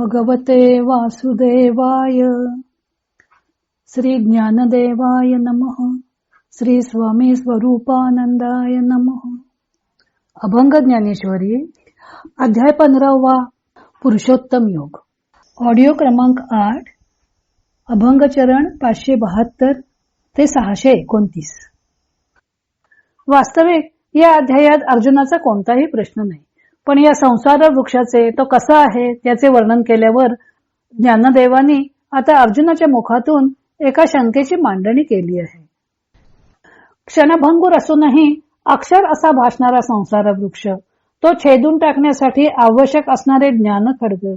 भगवते वासुदेवाय. श्री ज्ञानदेवाय नमः. श्री स्वामी स्वरूपानंदाय नमः. अभंग ज्ञानेश्वरी अध्याय पंधरावा पुरुषोत्तम योग. ऑडिओ क्रमांक आठ अभंग चरण पाचशे बहात्तर ते सहाशे एकोणतीस. वास्तविक या अध्यायात अर्जुनाचा कोणताही प्रश्न नाही. पण या संसार वृक्षाचे तो कसा आहे त्याचे वर्णन केल्यावर ज्ञानदेवानी आता अर्जुनाच्या मुखातून एका शंकेची मांडणी केली आहे. क्षणभंगूर असूनही अक्षर असा भासणारा संसार वृक्ष तो छेदून टाकण्यासाठी आवश्यक असणारे ज्ञान खडग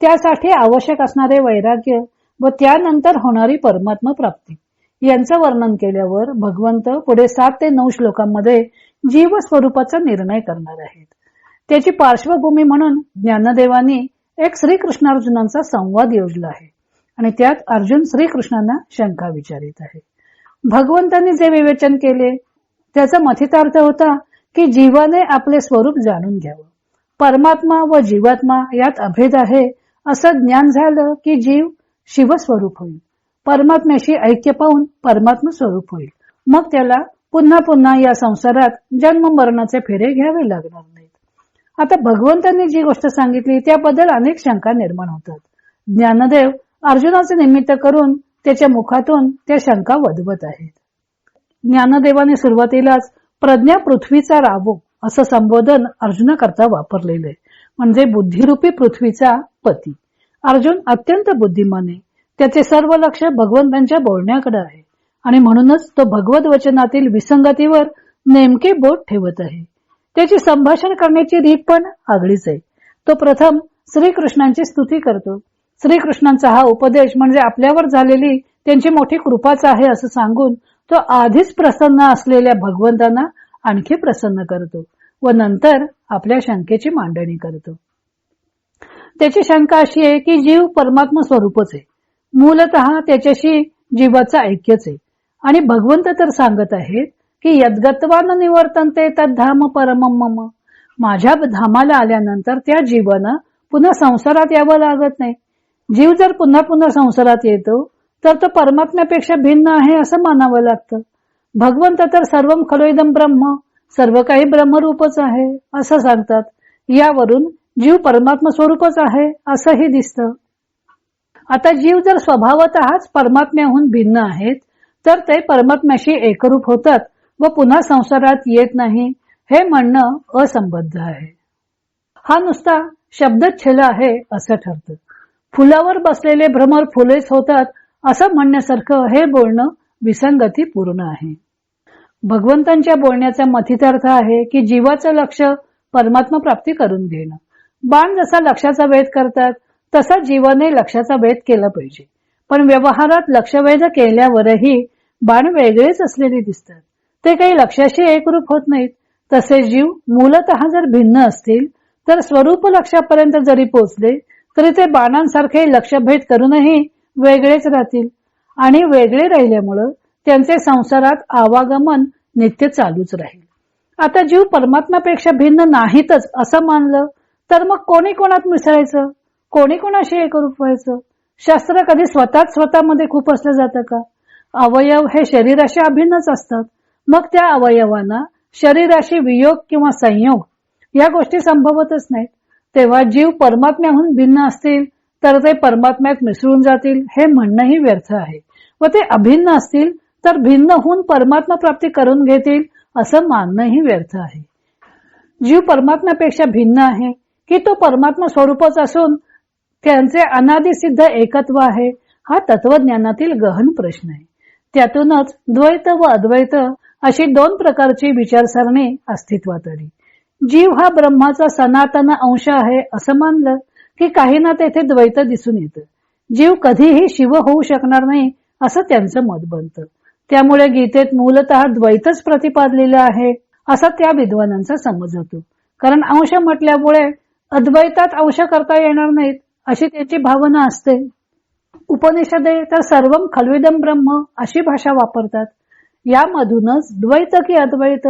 त्यासाठी आवश्यक असणारे वैराग्य व त्यानंतर होणारी परमात्मा प्राप्ती. यांचं वर्णन केल्यावर भगवंत पुढे सात ते नऊ श्लोकांमध्ये जीव स्वरूपाचा निर्णय करणार आहेत. त्याची पार्श्वभूमी म्हणून ज्ञानदेवानी एक श्रीकृष्णार्जुनांचा संवाद योजला आहे. आणि त्यात अर्जुन श्रीकृष्णांना शंका विचारित आहे. भगवंतांनी जे विवेचन केले त्याचा मथितार्थ होता की जीवाने आपले स्वरूप जाणून घ्यावं. परमात्मा व जीवात्मा यात अभेद आहे असं ज्ञान झालं की जीव शिवस्वरूप होईल. परमात्म्याशी ऐक्य पाहून परमात्मा स्वरूप होईल. मग त्याला पुन्हा पुन्हा या संसारात जन्म मरणाचे फेरे घ्यावे लागणार नाही आता भगवंतांनी जी गोष्ट सांगितली त्याबद्दल अनेक शंका निर्माण होतात. ज्ञानदेव अर्जुनाचे निमित्त करून त्याच्या मुखातून त्या शंका वधवत आहेत. ज्ञानदेवाने सुरुवातीलाच प्रज्ञा पृथ्वीचा राबो असं संबोधन अर्जुनाकरता आहे. म्हणजे बुद्धिरूपी पृथ्वीचा पती. अर्जुन अत्यंत बुद्धिमान आहे त्याचे सर्व लक्ष भगवंतांच्या बोलण्याकडे आहे. आणि म्हणूनच तो भगवत वचनातील विसंगतीवर नेमके बोट ठेवत आहे. त्याची संभाषण करण्याची रीत पण आगळीच आहे. तो प्रथम श्रीकृष्णांची स्तुती करतो. श्रीकृष्णांचा हा उपदेश म्हणजे आपल्यावर झालेली त्यांची मोठी कृपाच आहे असं सांगून तो आधीच प्रसन्न असलेल्या भगवंतांना आणखी प्रसन्न करतो व नंतर आपल्या शंकेची मांडणी करतो. त्याची शंका अशी आहे की जीव परमात्मा स्वरूपच आहे. मूलत त्याच्याशी जीवाचा ऐक्यच आहे. आणि भगवंत तर सांगत आहेत की यद्गत्वान निवर्तनते तद्धाम परम मम. माझ्या धामाला आल्यानंतर त्या जीवानं पुन्हा संसारात यावं लागत नाही. जीव जर पुन्हा पुन्हा संसारात येतो तर तो परमात्म्यापेक्षा भिन्न आहे असं मानावं लागतं. भगवंत तर सर्व खलोदम ब्रह्म सर्व काही ब्रह्मरूपच आहे असं सांगतात. यावरून जीव परमात्मा स्वरूपच आहे असंही दिसतं. आता जीव जर स्वभावतःच परमात्म्याहून भिन्न आहेत तर ते परमात्म्याशी एकरूप होतात. व पुन्हा संसारात येत नाही हे म्हणणं असंबद्ध आहे. हा नुसता शब्दच्छेल आहे असं ठरतं. फुलावर बसलेले भ्रमर फुलेच होतात असं म्हणण्यासारखं हे बोलणं विसंगती पूर्ण आहे. भगवंतांच्या बोलण्याचा मथितार्थ आहे की जीवाचं लक्ष परमात्मा प्राप्ती करून घेणं. बाण जसा लक्षाचा वेध करतात तसा जीवाने लक्षाचा वेध केला पाहिजे. पण व्यवहारात लक्षवेध केल्यावरही बाण वेगळेच असलेले दिसतात. ते काही लक्षाशी एकरूप होत नाहीत. तसे जीव मूलत जर भिन्न असतील तर स्वरूप लक्षापर्यंत जरी पोचले तरी ते बाणांसारखे लक्षभेद करूनही वेगळेच राहतील. आणि वेगळे राहिल्यामुळं त्यांचे संसारात आवागमन नित्य चालूच राहील. आता जीव परमात्म्यापेक्षा भिन्न नाहीतच असं मानलं तर मग कोणी कोणात मिसळायचं? कोणी कोणाशी एकरूप व्हायचं? शास्त्र कधी स्वतःच स्वतःमध्ये खूप असलं जातं का? अवयव हे शरीराशी अभिन्नच असतात. मग त्या अवयवांना शरीराशी वियोग किंवा संयोग या गोष्टी संभवतच नाहीत. तेव्हा जीव परमात्म्याहून भिन्न असतील तर ते परमात्म्यात मिसळून जातील हे म्हणणंही व्यर्थ आहे. व ते अभिन्न असतील तर भिन्न होऊन परमात्मा प्राप्ती करून घेतील असं मानणंही व्यर्थ आहे. जीव परमात्म्यापेक्षा भिन्न आहे की तो परमात्मा स्वरूपच असून त्यांचे अनादिसिद्ध एकत्व आहे हा तत्वज्ञानातील गहन प्रश्न आहे. त्यातूनच द्वैत व अद्वैत अशी दोन प्रकारची विचारसरणी अस्तित्वात आली जीव हा ब्रह्माचा सनातन अंश आहे असं मानलं की काही ना तेथे द्वैत दिसून येतं. जीव कधीही शिव होऊ शकणार नाही असं त्यांचं मत बनतं. त्यामुळे गीतेत मूलत द्वैतच प्रतिपादलेलं आहे असा त्या विद्वानांचा समज होतो. कारण अंश म्हटल्यामुळे अद्वैतात अंश करता येणार नाहीत अशी त्याची भावना असते. उपनिषदे तर सर्व खलविदम ब्रह्म अशी भाषा वापरतात. यामधूनच द्वैत की अद्वैत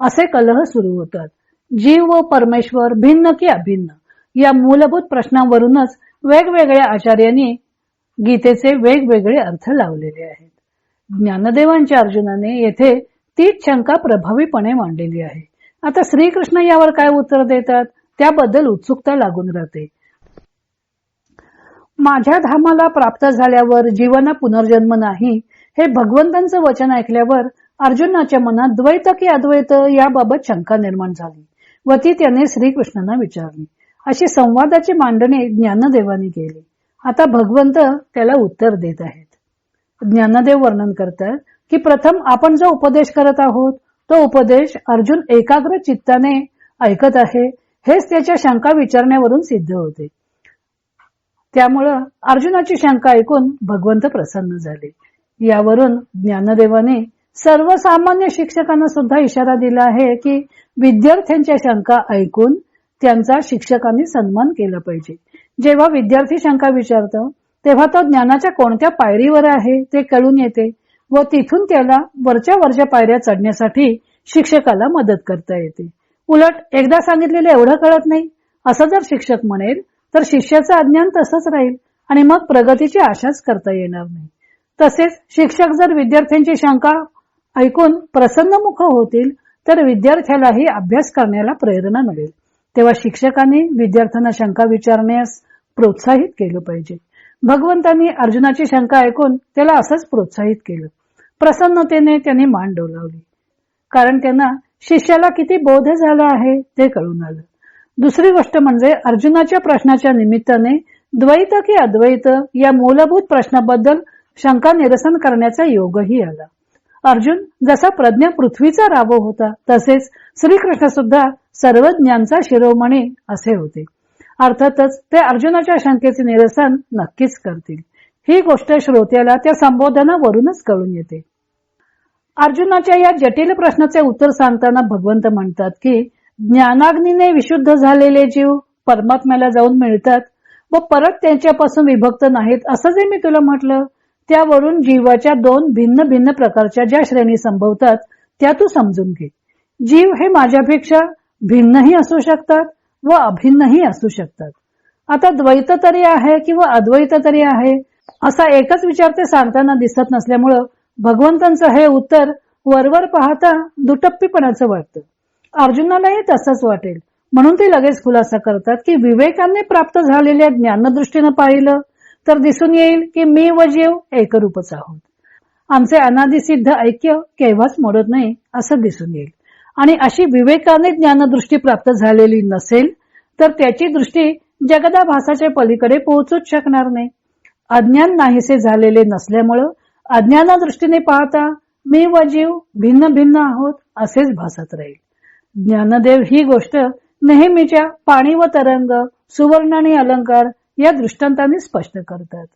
असे कलह सुरू होतात. जीव व परमेश्वर भिन्न की अभिन्न. या मूलभूत प्रश्नावरूनच वेगवेगळ्या आचार्यांनी गीतेचे वेगवेगळे अर्थ लावलेले आहेत. ज्ञानदेवांच्या अर्जुनाने येथे तीच शंका प्रभावीपणे मांडलेली आहे. आता श्रीकृष्ण यावर काय उत्तर देतात? त्याबद्दल उत्सुकता लागून राहते. माझ्या धामाला प्राप्त झाल्यावर जीवना पुनर्जन्म नाही हे भगवंतांचं वचन ऐकल्यावर अर्जुनाच्या मनात द्वैत की अद्वैत याबाबत शंका निर्माण झाली. व ती त्याने श्रीकृष्णांना विचारली. अशी संवादाची मांडणी ज्ञानदेवाने केली. आता भगवंत त्याला उत्तर देत आहेत. ज्ञानदेव वर्णन करतात की प्रथम आपण जो उपदेश करत आहोत तो उपदेश अर्जुन एकाग्र चित्ताने ऐकत आहे हेच त्याच्या शंका विचारण्यावरून सिद्ध होते. त्यामुळं अर्जुनाची शंका ऐकून भगवंत प्रसन्न झाले. यावरून ज्ञानदेवाने सर्वसामान्य शिक्षकांना सुद्धा इशारा दिला आहे की विद्यार्थ्यांच्या शंका ऐकून त्यांचा शिक्षकांनी सन्मान केला पाहिजे. जेव्हा विद्यार्थी शंका विचारतो तेव्हा तो ज्ञानाच्या कोणत्या पायरीवर आहे ते कळून येते व तिथून त्याला वरच्या वरच्या पायऱ्या चढण्यासाठी शिक्षकाला मदत करता येते. उलट एकदा सांगितलेलं एवढं कळत नाही. असं जर शिक्षक म्हणेल तर शिष्याचं अज्ञान तसंच राहील आणि मग प्रगतीची आशाच करता येणार नाही. तसेच शिक्षक जर विद्यार्थ्यांची शंका ऐकून प्रसन्नमुख होतील तर विद्यार्थ्यालाही अभ्यास करण्याला प्रेरणा मिळेल. तेव्हा शिक्षकांनी विद्यार्थ्यांना शंका विचारण्यास प्रोत्साहित केलं पाहिजे. भगवंतांनी अर्जुनाची शंका ऐकून त्याला असंच प्रोत्साहित केलं. प्रसन्नतेने त्यांनी मान डोलावली. कारण त्यांना शिष्याला किती बोध झाला आहे ते कळून आलं. दुसरी गोष्ट म्हणजे अर्जुनाच्या प्रश्नाच्या निमित्ताने द्वैत की अद्वैत या मूलभूत प्रश्नाबद्दल शंका निरसन करण्याचा योगही आला. अर्जुन जसा प्रज्ञा पृथ्वीचा राबो होता तसेच श्रीकृष्ण सुद्धा सर्वज्ञांचा शिरोमणी असे होते. अर्थातच ते अर्जुनाच्या शंकेचे निरसन नक्कीच करतील. ही गोष्ट श्रोत्याला त्या संबोधनावरूनच कळून येते. अर्जुनाच्या या जटिल प्रश्नाचे उत्तर सांगताना भगवंत म्हणतात की ज्ञानाग्नीने विशुद्ध झालेले जीव परमात्म्याला जाऊन मिळतात व परत त्यांच्यापासून विभक्त नाहीत असं जे मी तुला म्हटलं त्यावरून जीवाच्या दोन भिन्न भिन्न प्रकारच्या ज्या श्रेणी संभवतात त्या तू समजून घे. जीव हे माझ्यापेक्षा भिन्नही असू शकतात व अभिन्नही असू शकतात. आता द्वैत तरी आहे किंवा अद्वैत तरी आहे असा एकच विचार ते सांगताना दिसत नसल्यामुळं भगवंतांचं हे उत्तर वरवर पाहता दुटप्पीपणाचं वाटतं. अर्जुनालाही तसंच वाटेल. म्हणून ते लगेच खुलासा करतात की विवेकाने प्राप्त झालेल्या ज्ञानदृष्टीनं पाहिलं तर दिसून येईल की मी व जीव एकरूपच आहोत. आमचे अनादिसिद्ध ऐक्य केव्हाच मोडत नाही असं दिसून येईल. आणि अशी विवेकाने ज्ञानदृष्टी प्राप्त झालेली नसेल तर त्याची दृष्टी जगदाभासाच्या पलीकडे पोहोचूच शकणार नाही. अज्ञान नाहीसे झालेले नसल्यामुळं अज्ञाना दृष्टीने पाहता मी व जीव भिन्न भिन्न आहोत असेच भासत राहील. ज्ञानदेव ही गोष्ट नेहमीच्या पाणी व तरंग सुवर्ण आणि अलंकार या दृष्टांताने स्पष्ट करतात.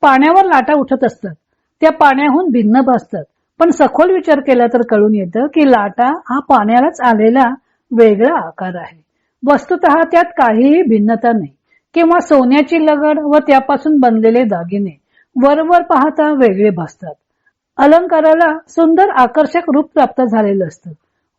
पाण्यावर लाटा उठत असतात. त्या पाण्याहून भिन्न भासतात. पण सखोल विचार केला तर कळून येतं की लाटा हा पाण्यालाच आलेला वेगळा आकार आहे. वस्तुत त्यात काहीही भिन्नता नाही. किंवा सोन्याची लगड व त्यापासून बनलेले दागिने वरवर पाहता वेगळे भासतात. अलंकाराला सुंदर आकर्षक रूप प्राप्त झालेलं असतं.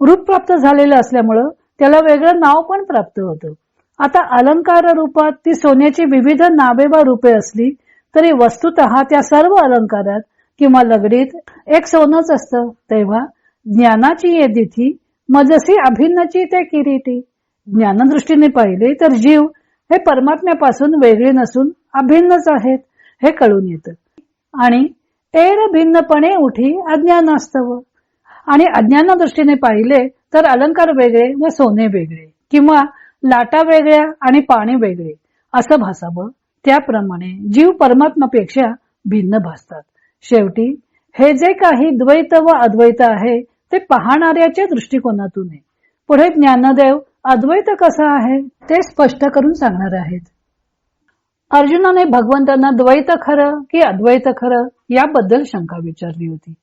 रूप प्राप्त झालेलं असल्यामुळं त्याला वेगळं नाव पण प्राप्त होतं. आता अलंकार रूपात ती सोन्याची विविध नावे व रूपे असली तरी वस्तुत त्या सर्व अलंकारात किंवा लगडीत एक सोनच असतं. तेव्हा ज्ञानाची ये दिथी मजसी अभिन्नची ते किरीटी. ज्ञानदृष्टीने पाहिले तर जीव हे परमात्म्यापासून वेगळे नसून अभिन्नच आहेत हे कळून येतं. आणि एर भिन्नपणे उठी अज्ञान असतव आणि अज्ञाना दृष्टीने पाहिले तर अलंकार वेगळे व सोने वेगळे किंवा लाटा वेगळ्या आणि पाणी वेगळे असं भासावं. त्याप्रमाणे जीव परमात्मापेक्षा भिन्न भासतात. शेवटी हे जे काही द्वैत व अद्वैत आहे ते पाहणाऱ्याच्या दृष्टिकोनातून पुढे ज्ञानदेव अद्वैत कसा आहे ते स्पष्ट करून सांगणार आहेत. अर्जुनाने भगवंतांना द्वैत खरं की अद्वैत खरं याबद्दल शंका विचारली होती.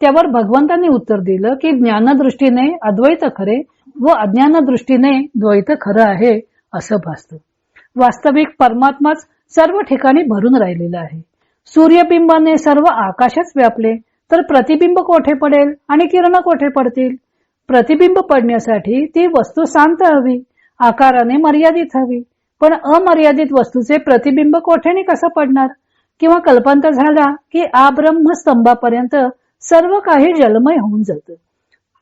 त्यावर भगवंतांनी उत्तर दिलं की ज्ञानदृष्टीने अद्वैत खरे व अज्ञान दृष्टीने द्वैत खरं आहे असं भासतं. वास्तविक परमात्माच सर्व ठिकाणी भरून राहिलेला आहे. सूर्यबिंबाने सर्व आकाशच व्यापले तर प्रतिबिंब कोठे पडेल आणि किरण कोठे पडतील? प्रतिबिंब पडण्यासाठी ती वस्तू शांत हवी आकाराने मर्यादित हवी. पण अमर्यादित वस्तूचे प्रतिबिंब कोठेने कसं पडणार? किंवा कल्पांतर झाला की आब्रह्म स्तंभापर्यंत सर्व काही जलमय होऊन जातं.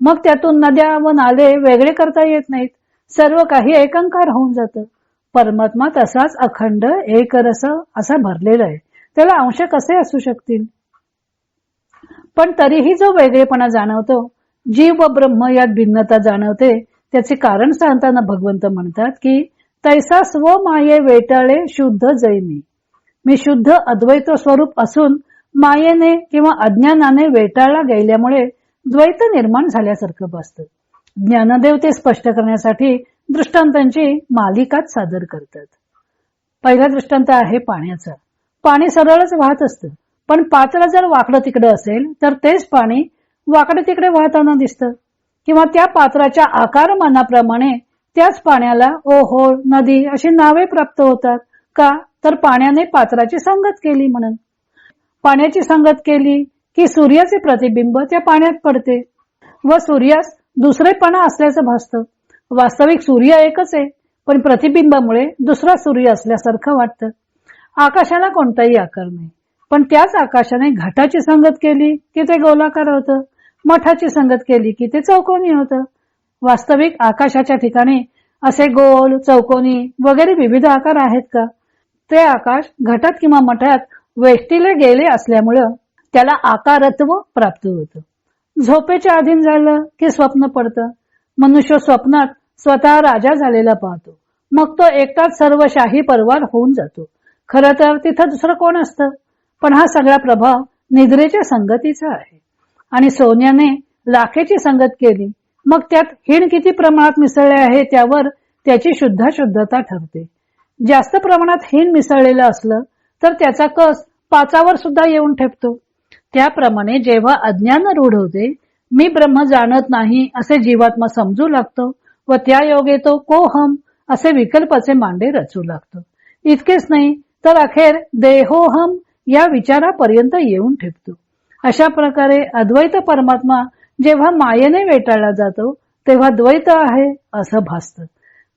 मग त्यातून नद्या व नाले वेगळे करता येत नाहीत. सर्व काही एकंकार होऊन जातं. परमात्मा तसाच अखंड एक रस असा भरलेला आहे. त्याला अंश कसे असू शकतील? पण तरीही जो वेगळेपणा जाणवतो जीव व ब्रह्म यात भिन्नता जाणवते त्याचे कारण सांगताना भगवंत म्हणतात की तैसा स्व माये वेटाळे शुद्ध जैमी. मी शुद्ध अद्वैत स्वरूप असून मायेने किंवा अज्ञानाने वेटाळला गेल्यामुळे द्वैत निर्माण झाल्यासारखं भासतं ज्ञानदेव ते स्पष्ट करण्यासाठी दृष्टांतांची मालिकाच सादर करतात. पहिला दृष्टांत आहे पाण्याचा. पाणी सरळच वाहत असतं. पण पात्र जर वाकडं तिकडं असेल तर तेच पाणी वाकडे तिकडे वाहताना दिसतं. किंवा त्या पात्राच्या आकारमानाप्रमाणे त्याच पाण्याला ओहोळ नदी अशी नावे प्राप्त होतात. का? तर पाण्याने पात्राची संगत केली म्हणून. पाण्याची संगत केली की सूर्याचे प्रतिबिंब त्या पाण्यात पडते व सूर्यास दुसरेपणा असल्याचं भासतं. वास्तविक सूर्य एकच आहे पण प्रतिबिंबामुळे दुसरा सूर्य असल्यासारखं वाटतं. आकाशाला कोणताही आकार नाही पण त्याच आकाशाने घाटाची संगत केली की ते गोलाकार होतं मठाची संगत केली की ते चौकोनी होतं. वास्तविक आकाशाच्या ठिकाणी असे गोल चौकोनी वगैरे विविध आकार आहेत का? ते आकाश घटात किंवा मठात वेष्टीले गेले असल्यामुळं त्याला आकारत्व प्राप्त होतं. झोपेच्या अधीन झालं की स्वप्न पडतं? मनुष्य स्वप्नात स्वतः राजा झालेला पाहतो. मग तो एकटाच सर्व शाही परवार होऊन जातो. खरं तर तिथं दुसरं कोण असतं? पण हा सगळा प्रभाव निद्रेच्या संगतीचा आहे. आणि सोन्याने लाखेची संगत केली. मग त्यात हिण किती प्रमाणात मिसळले आहे त्यावर त्याची शुद्ध शुद्धता ठरते. जास्त प्रमाणात हिण मिसळलेलं असलं तर त्याचा कस पाचावर सुद्धा येऊन ठेपतो. त्याप्रमाणे जेव्हा अज्ञान रूढ होते मी ब्रह्म जाणत नाही असे जीवात्मा समजू लागतो व त्या योगे तो कोहम असे विकल्पाचे मांडे रचू लागतो. इतकेच नाही तर अखेर देहोहम या विचारापर्यंत येऊन ठेपतो. अशा प्रकारे अद्वैत परमात्मा जेव्हा मायेने वेटाळला जातो तेव्हा द्वैत आहे असं भासतं.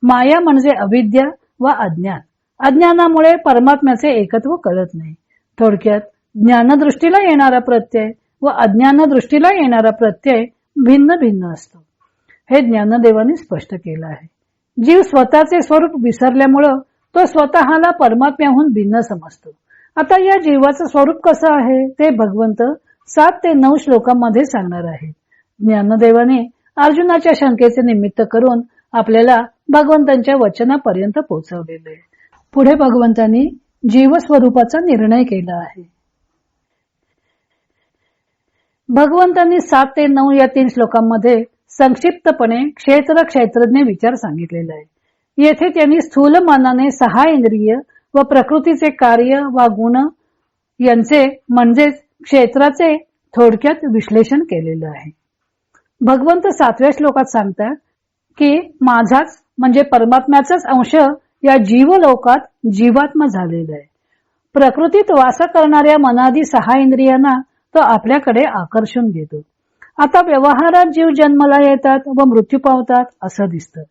माया म्हणजे अविद्या व अज्ञान. अज्ञानामुळे परमात्म्याचे एकत्व कळत नाही. थोडक्यात ज्ञानदृष्टीला येणारा प्रत्यय व अज्ञान दृष्टीला येणारा प्रत्यय भिन्न भिन्न असतो. हे ज्ञानदेवाने स्पष्ट केलं आहे. जीव स्वतःचे स्वरूप विसरल्यामुळं तो स्वतःला परमात्म्याहून भिन्न समजतो. आता या जीवाचं स्वरूप कसं आहे ते भगवंत सात ते नऊ श्लोकांमध्ये सांगणार आहेत ज्ञानदेवाने अर्जुनाच्या शंकेचे निमित्त करून आपल्याला भगवंतांच्या वचनापर्यंत पोहोचवलेले पुढे भगवंतांनी जीवस्वरूपाचा निर्णय केला आहे. भगवंतांनी सात ते नऊ या तीन श्लोकांमध्ये संक्षिप्तपणे क्षेत्र क्षेत्रज्ञ विचार सांगितलेला आहे. येथे त्यांनी स्थूल मानाने सहा इंद्रिय व प्रकृतीचे कार्य वा गुण यांचे म्हणजेच क्षेत्राचे थोडक्यात विश्लेषण केलेलं आहे. भगवंत सातव्या श्लोकात सांगतात की माझाच म्हणजे परमात्म्याचाच अंश या जीवलोकात जीवात्मा झालेला आहे. प्रकृतीत वास करणाऱ्या मनादी सहा इंद्रियांना तो आपल्याकडे आकर्षून घेतो. आता व्यवहारात जीव जन्माला येतात व मृत्यू पावतात असं दिसतं.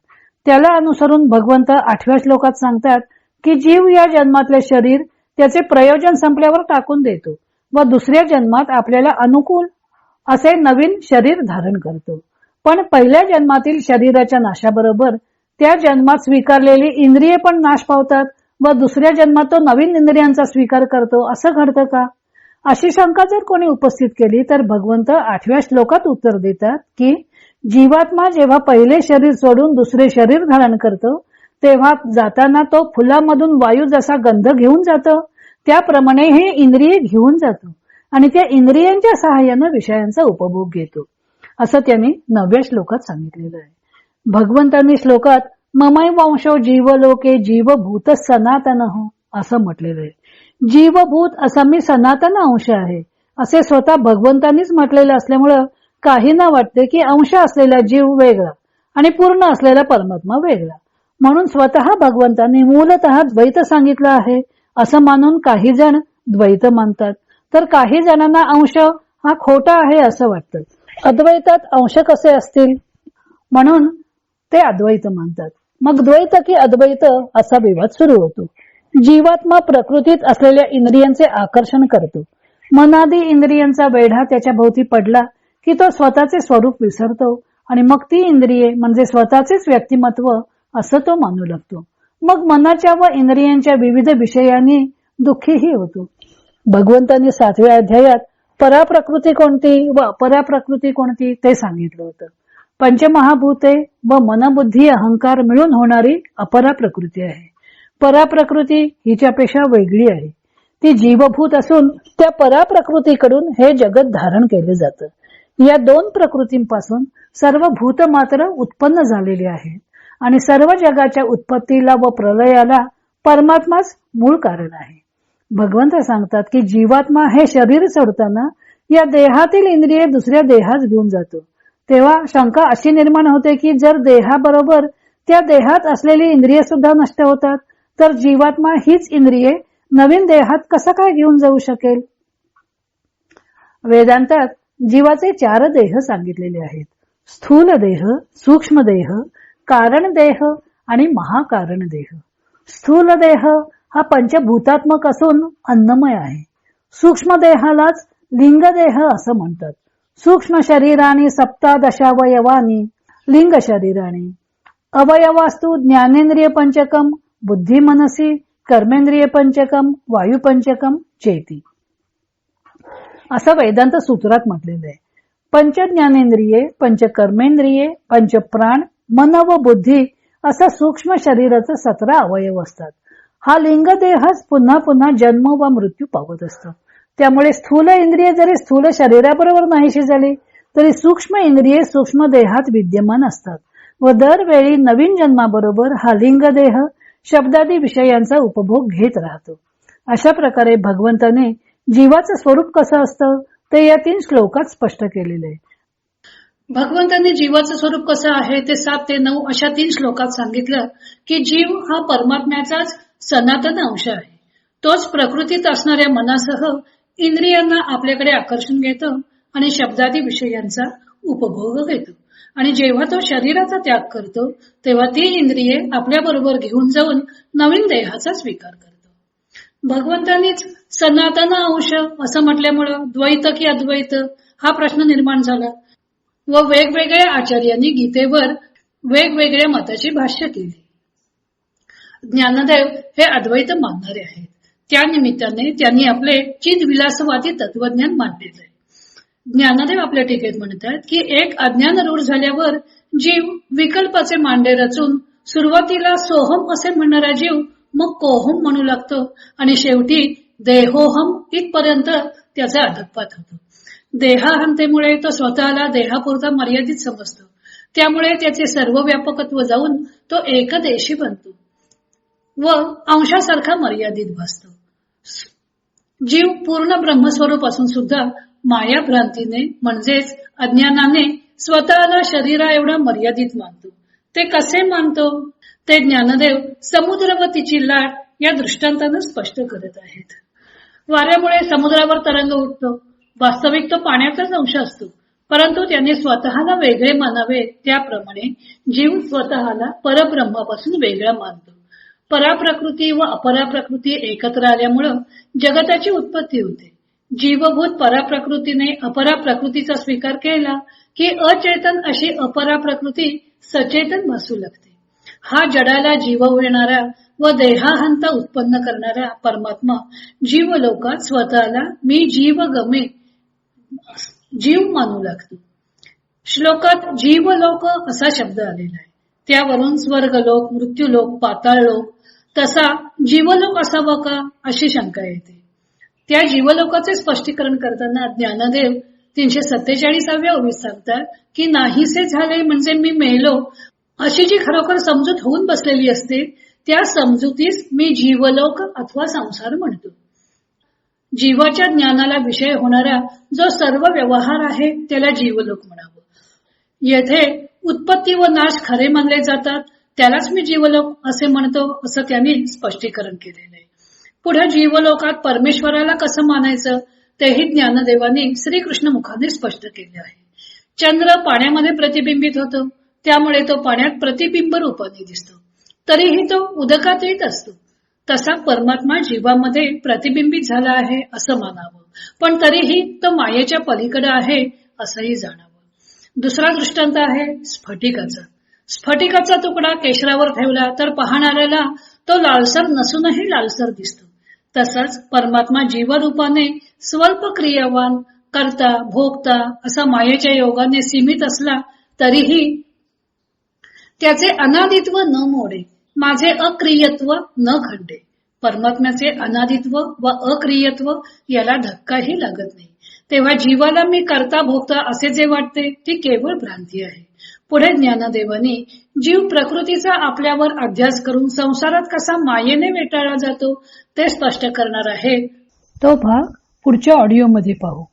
त्याला अनुसरून भगवंत आठव्या श्लोकात सांगतात की जीव या जन्मातले शरीर त्याचे प्रयोजन संपल्यावर टाकून देतो व दुसऱ्या जन्मात आपल्याला अनुकूल असे नवीन शरीर धारण करतो. पण पहिल्या जन्मातील शरीराच्या नाशाबरोबर त्या जन्मात स्वीकारलेली इंद्रिये पण नाश पावतात व दुसऱ्या जन्मात तो नवीन इंद्रियांचा स्वीकार करतो असं घडतं का? अशी शंका जर कोणी उपस्थित केली तर भगवंत आठव्या श्लोकात उत्तर देतात की जीवात्मा जेव्हा पहिले शरीर सोडून दुसरे शरीर धारण करतो तेव्हा जाताना तो फुलामधून वायू जसा गंध घेऊन जातो त्याप्रमाणे हे इंद्रिय घेऊन जातो आणि त्या इंद्रियांच्या सहाय्यानं विषयांचा उपभोग घेतो. असं त्यांनी नवव्या श्लोकात सांगितलेलं आहे. भगवंतांनी श्लोकात ममय वंशो जीवलोके जीवभूत सनातन हो असं म्हटलेलं आहे. जीवभूत असा मी सनातन अंश आहे. असे स्वतः भगवंतांनीच म्हटलेलं असल्यामुळं काहींना वाटते की अंश असलेला जीव वेगळा आणि पूर्ण असलेला परमात्मा वेगळा. म्हणून स्वतः भगवंतांनी मूलत द्वैत सांगितलं आहे असं मानून काही जण द्वैत मानतात. तर काही जणांना अंश हा खोटा आहे असं वाटतं. अद्वैतात अंश कसे असतील? म्हणून ते अद्वैत मानतात. मग द्वैत की अद्वैत असा विवाद सुरू होतो. जीवात्मा प्रकृतीत असलेल्या इंद्रियांचे आकर्षण करतो. मनादी इंद्रियांचा वेढा त्याच्या भोवती पडला की तो स्वतःचे स्वरूप विसरतो आणि मग ती इंद्रिये म्हणजे स्वतःचेच व्यक्तिमत्व असं तो मानू लागतो. मग मनाच्या व इंद्रियांच्या विविध विषयांनी दुःखीही होतो. भगवंतांनी सातव्या अध्यायात पराप्रकृती कोणती व अपराप्रकृती कोणती ते सांगितलं होतं. पंचमहाभूते व मनबुद्धी अहंकार मिळून होणारी अपरा प्रकृती आहे. पराप्रकृती हिच्यापेक्षा वेगळी आहे. ती जीवभूत असून त्या पराप्रकृतीकडून हे जगत धारण केले जातं. या दोन प्रकृतींपासून सर्व भूत मात्र उत्पन्न झालेली आहे आणि सर्व जगाच्या उत्पत्तीला व प्रलयाला परमात्माच मूळ कारण आहे. भगवंत सांगतात की जीवात्मा हे शरीर सोडताना या देहातील इंद्रिये दुसऱ्या देहात घेऊन जातो. तेव्हा शंका अशी निर्माण होते की जर देहाबरोबर त्या देहात असलेली इंद्रिये सुद्धा नष्ट होतात तर जीवात्मा हीच इंद्रिये नवीन देहात कसं काय घेऊन जाऊ शकेल? वेदांतात जीवाचे चार देह सांगितलेले आहेत. स्थूल देह सूक्ष्म देह कारण देह आणि महाकारण देह. स्थूल देह हा पंचभूतात्मक असून अन्नमय आहे. सूक्ष्म देहालाच लिंग देह असं म्हणतात. सूक्ष्म शरीराने सप्तादशावयवानी लिंग शरीराने. अवयवास्तू ज्ञानेंद्रिय पंचकम बुद्धी मनसी कर्मेंद्रिय पंचकम वायू पंचकम चेती. असं वेदांत सूत्रात म्हटलेलं आहे. पंच ज्ञानेंद्रिये पंच कर्मेंद्रिये पंच प्राण मन व बुद्धी असं सूक्ष्म शरीराचं सतरा अवयव असतात. हा लिंग देहच पुन्हा पुन्हा जन्म व मृत्यू पावत असतो. त्यामुळे स्थूल इंद्रिय जरी स्थूल शरीराबरोबर नाहीशी झाली तरी सूक्ष्म इंद्रिये सूक्ष्म देहात विद्यमान असतात. व दरवेळी नवीन जन्माबरोबर हा लिंग देह शब्दादी विषयांचा उपभोग घेत राहतो. अशा प्रकारे भगवंताने जीवाचं स्वरूप कसं असतं ते या तीन श्लोकात स्पष्ट केलेले आहे. भगवंतांनी जीवाचं स्वरूप कसं आहे ते सात ते नऊ अशा तीन श्लोकात सांगितलं की जीव हा परमात्म्याचाच सनातन अंश आहे. तोच प्रकृतीत असणाऱ्या मनासह इंद्रियांना आपल्याकडे आकर्षण घेतो आणि शब्दादी विषयांचा उपभोग घेतो. आणि जेव्हा तो शरीराचा त्याग करतो तेव्हा ती इंद्रिये आपल्या बरोबर घेऊन जाऊन नवीन देहाचा स्वीकार करतो. भगवंतांनीच सनातन अंश असं म्हटल्यामुळं द्वैत की अद्वैत हा प्रश्न निर्माण झाला व वेगवेगळ्या आचार्यांनी गीतेवर वेगवेगळ्या मताची भाष्य केली. ज्ञानदेव हे अद्वैत मानणारे आहेत. त्या निमित्ताने त्यांनी आपले चिद विलासवादी तत्वज्ञान मांडलेलं ज्ञानदेव आपल्या टीकेत म्हणतात की एक अज्ञान रूढ झाल्यावर जीव विकल्पाचे मांडे रचून सुरुवातीला सोहम असे म्हणणारा जीव मग कोहम म्हणू लागतो. आणि शेवटी देहोहम इथपर्यंत त्याचा अधपात होतो. देहाहंतेमुळे तो स्वतःला देहापुरता मर्यादित समजतो. त्यामुळे त्याचे सर्व व्यापकत्व जाऊन तो एकदेशी बनतो व अंशासारखा मर्यादित भासतो. जीव पूर्ण ब्रह्मस्वरूप असून सुद्धा माया भ्रांतीने म्हणजेच अज्ञानाने स्वतःला शरीरा एवढा मर्यादित मानतो. ते कसे मानतो? ते ज्ञानदेव समुद्र व तिची लाट या दृष्टांतानं स्पष्ट करत आहेत. वाऱ्यामुळे समुद्रावर तरंग उठतो. वास्तविक तो पाण्याचाच अंश असतो. परंतु त्याने स्वतःला वेगळे मानावे त्याप्रमाणे जीव स्वतःला परब्रह्मापासून वेगळा मानतो. पराप्रकृती व अपराप्रकृती एकत्र आल्यामुळं जगताची उत्पत्ती होते. जीवभूत पराप्रकृतीने अपराप्रकृतीचा स्वीकार केला की अचेतन अशी अपरा प्रकृती सचेतन भासू लागते. हा जडाला जीव येणारा व देहांत उत्पन्न करणारा परमात्मा जीव लोकात स्वतःला मी जीव गमे जीव मानू लागतो. श्लोकात जीव लोक असा शब्द आलेला आहे. त्यावरून स्वर्ग लोक पाताळ लोक तसा जीवलोक असावा का अशी शंका येते. त्या जीवलोकाचे स्पष्टीकरण करताना ज्ञानदेव तीनशे सत्तेचाळीसाव्या ओवीत सांगतात की नाहीसे झाले म्हणजे मी मेलो. अशी जी खरोखर समजूत होऊन बसलेली असते त्या समजुतीस मी जीवलोक अथवा संसार म्हणतो. जीवाच्या ज्ञानाला विषय होणारा जो सर्व व्यवहार आहे त्याला जीवलोक म्हणावं. येथे उत्पत्ती व नाश खरे मानले जातात त्यालाच मी जीवलोक असे म्हणतो असं त्यांनी स्पष्टीकरण केलेलं आहे. पुढे जीवलोकात परमेश्वराला कसं मानायचं तेही ज्ञानदेवानी श्रीकृष्ण मुखाने स्पष्ट केले आहे. चंद्र पाण्यामध्ये प्रतिबिंबित होतो त्यामुळे तो पाण्यात प्रतिबिंब रूपाने दिसतो. तरीही तो उदकात येत असतो. तसा परमात्मा जीवामध्ये प्रतिबिंबित झाला आहे असं मानावं. पण तरीही तो मायेच्या पलीकडे आहे असंही जाणावं. दुसरा दृष्टांत आहे स्फटिकाचा. स्फटिकाचा तुकडा केशरावर ठेवला तर पाहणाऱ्याला तो लालसर नसूनही लालसर दिसतो. तसंच परमात्मा जीवरूपाने स्वल्प क्रियावान करता भोगता असा मायेच्या योगाने सीमित असला तरीही त्याचे अनादित्व न मोडे माझे अक्रियत्व न खंडे परमात्म्याचे अनादित्व व अक्रियत्व याला धक्काही लागत नाही. तेव्हा जीवाला मी करता भोगता असे जे वाटते ती केवळ भ्रांती आहे. पुढे ज्ञानदेवाने जीव प्रकृतीचा आपल्यावर अभ्यास करून संसारात कसा मायेने वेटाळला जातो ते स्पष्ट करणार आहे. तो भाग पुढच्या ऑडिओमध्ये पाहू.